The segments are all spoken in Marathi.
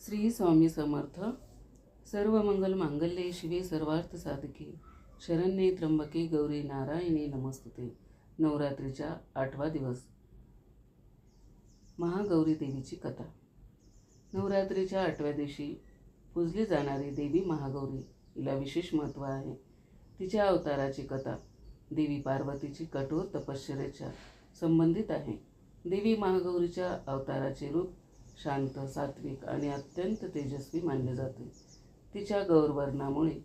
श्री स्वामी समर्थ. सर्व मंगल मांगल्ये शिवे सर्वार्थ साधके. शरण्ये त्र्यंबके गौरी नारायणी नमस्तुते. नवरात्रीच्या आठवा दिवस. महागौरी देवीची कथा. नवरात्रीच्या आठव्या दिवशी पूजली जाणारी देवी महागौरी हिला विशेष महत्त्व आहे. तिच्या अवताराची कथा देवी पार्वतीची कठोर तपश्चर्याच्या संबंधित आहे. देवी महागौरीच्या अवताराचे रूप शांत सात्विक आणि अत्यंत तेजस्वी मानले जाते. तिच्या गौरवर्णामुळे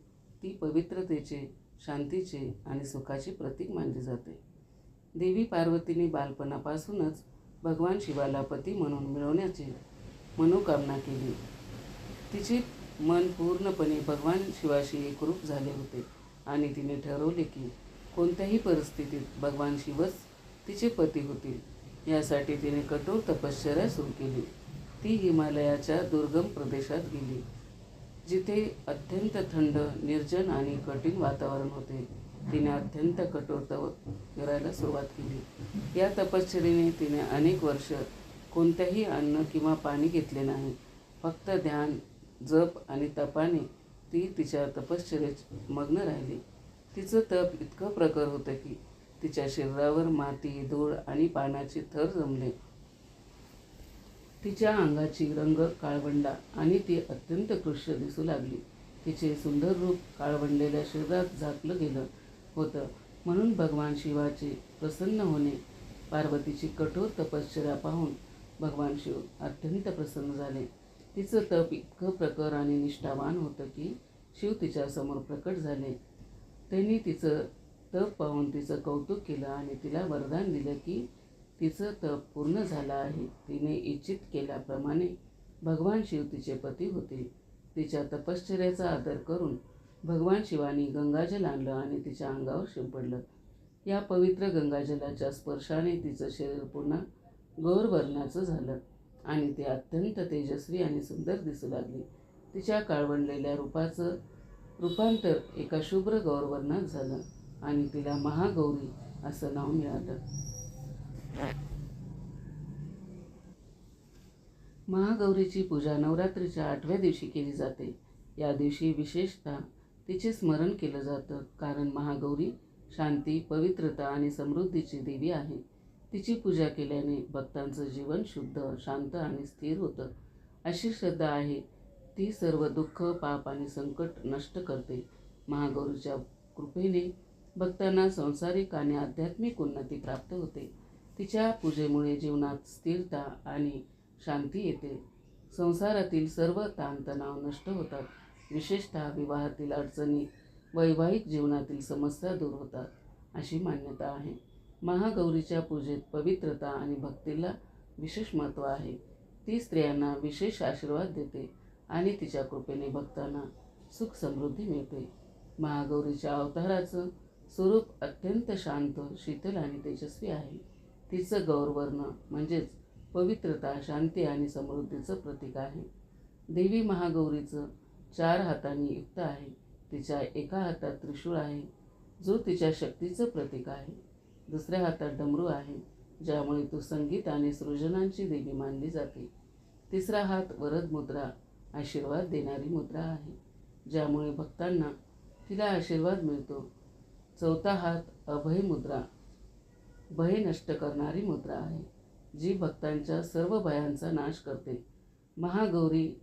ती पवित्रतेचे शांतीचे आणि सुखाचे प्रतीक मानले जाते. देवी पार्वतीने बालपणापासूनच भगवान शिवाला पती म्हणून मिळवण्याची मनोकामना केली. तिचे मन पूर्णपणे भगवान शिवाशी एकरूप झाले होते आणि तिने ठरवले की कोणत्याही परिस्थितीत भगवान शिवच तिचे पती होतील. यासाठी तिने कठोर तपश्चर्या सुरू केली. ती हिमालयाच्या दुर्गम प्रदेशात गेली जिथे अत्यंत थंड निर्जन आणि कठीण वातावरण होते. तिने अत्यंत कठोर तप करायला सुरुवात केली. या तपश्चर्येने तिने अनेक वर्ष कोणत्याही अन्न किंवा पाणी घेतले नाही. फक्त ध्यान जप आणि तपाने ती तिच्या तपश्चर्येत मग्न राहिली. तिचं तप इतकं प्रखर होतं की तिच्या शरीरावर माती धूळ आणि पाण्याचे थर जमले. तिच्या अंगाची रंग काळवंडा आणि ती अत्यंत कृष्य दिसू लागली. तिचे सुंदर रूप काळवंडलेल्या शरीरात झाकलं गेलं होतं. म्हणून भगवान शिवाचे प्रसन्न होणे पार्वतीची कठोर तपश्चर्या पाहून भगवान शिव अत्यंत प्रसन्न झाले. तिचं तप इतकं प्रखर आणि निष्ठावान होतं की शिव तिच्यासमोर प्रकट झाले. त्यांनी तिचं तप पाहून तिचं कौतुक केलं आणि तिला वरदान दिलं की तिचं तप पूर्ण झालं आहे. तिने इच्छित केल्याप्रमाणे भगवान शिव तिचे पती होतील तिच्या तपश्चर्याचा आदर करून भगवान शिवानी गंगाजल आणलं आणि तिच्या अंगावर शिंपडलं. या पवित्र गंगाजलाच्या स्पर्शाने तिचं शरीर पुन्हा गौरवर्णाचं झालं आणि ते अत्यंत तेजस्वी आणि सुंदर दिसू लागली. तिच्या काळवंडलेल्या रूपाचं रूपांतर एका शुभ्र गौरवर्णात झालं आणि तिला महागौरी असं नाव मिळालं. महागौरीची पूजा नवरात्रीच्या आठव्या दिवशी केली जाते. या दिवशी विशेषतः तिचे स्मरण केलं जातं कारण महागौरी शांती पवित्रता आणि समृद्धीची देवी आहे. तिची पूजा केल्याने भक्तांचं जीवन शुद्ध शांत आणि स्थिर होतं. अशी श्रद्धा आहे ती सर्व दुःख पाप आणि संकट नष्ट करते. महागौरीच्या कृपेने भक्तांना सांसारिक आणि आध्यात्मिक उन्नती प्राप्त होते. तिच्या पूजेमुळे जीवनात स्थिरता आणि शांती येते. संसारातील सर्व ताणतणाव नष्ट होतात. विशेषतः विवाहातील अडचणी वैवाहिक जीवनातील समस्या दूर होतात अशी मान्यता आहे. महागौरीच्या पूजेत पवित्रता आणि भक्तीला विशेष महत्त्व आहे. ती स्त्रियांना विशेष आशीर्वाद देते आणि तिच्या कृपेने भक्तांना सुख समृद्धी मिळते. महागौरीच्या अवताराचं स्वरूप अत्यंत शांत शीतल आणि तेजस्वी आहे. तिचं गौरवर्ण म्हणजेच पवित्रता शांती आणि समृद्धीचं प्रतीक आहे. देवी महागौरीचं चार हातांनी युक्त आहे. तिच्या एका हातात त्रिशूळ आहे जो तिच्या शक्तीचं प्रतीक आहे. दुसऱ्या हातात डमरू आहे ज्यामुळे तो संगीत आणि सृजनांची देवी मानली जाते. तिसरा हात वरद मुद्रा आशीर्वाद देणारी मुद्रा आहे ज्यामुळे भक्तांना तिला आशीर्वाद मिळतो. चौथा हात अभय मुद्रा भय नष्ट करणारी मुद्रा आहे जी भक्तांच्या सर्व भयांचा नाश करते. महागौरी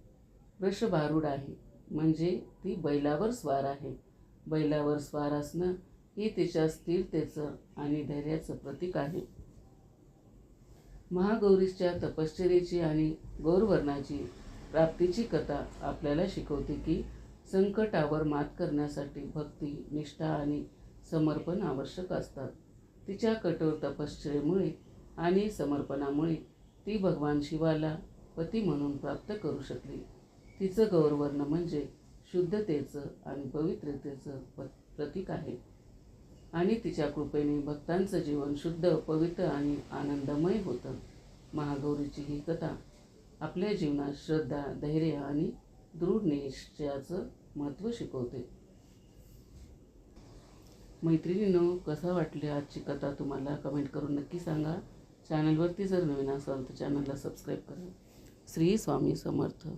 वृषभारूढ आहे म्हणजे ती बैलावर स्वार आहे. बैलावर स्वार असणं ही तिच्या स्थिरतेचं आणि धैर्याचं प्रतीक आहे. महागौरीच्या तपश्चर्याची आणि गौरवर्णाची प्राप्तीची कथा आपल्याला शिकवते की संकटावर मात करण्यासाठी भक्ती निष्ठा आणि समर्पण आवश्यक असतात. तिच्या कठोर तपश्चर्येमुळे आणि समर्पणामुळे ती भगवान शिवाला पती म्हणून प्राप्त करू शकली. तिचं गौरवर्ण म्हणजे शुद्धतेचं आणि पवित्रतेचं प प्रतीक आहे. आणि तिच्या कृपेने भक्तांचं जीवन शुद्ध पवित्र आणि आनंदमय होतं. महागौरीची ही कथा आपल्या जीवनात श्रद्धा धैर्य आणि दृढ निश्चयाचं महत्त्व शिकवते. मैत्रिणीनं कसं वाटली आजची कथा तुम्हाला कमेंट करून नक्की सांगा. चॅनलवरती जर नवीन असाल तर चॅनलला सबस्क्राईब करा. श्री स्वामी समर्थ.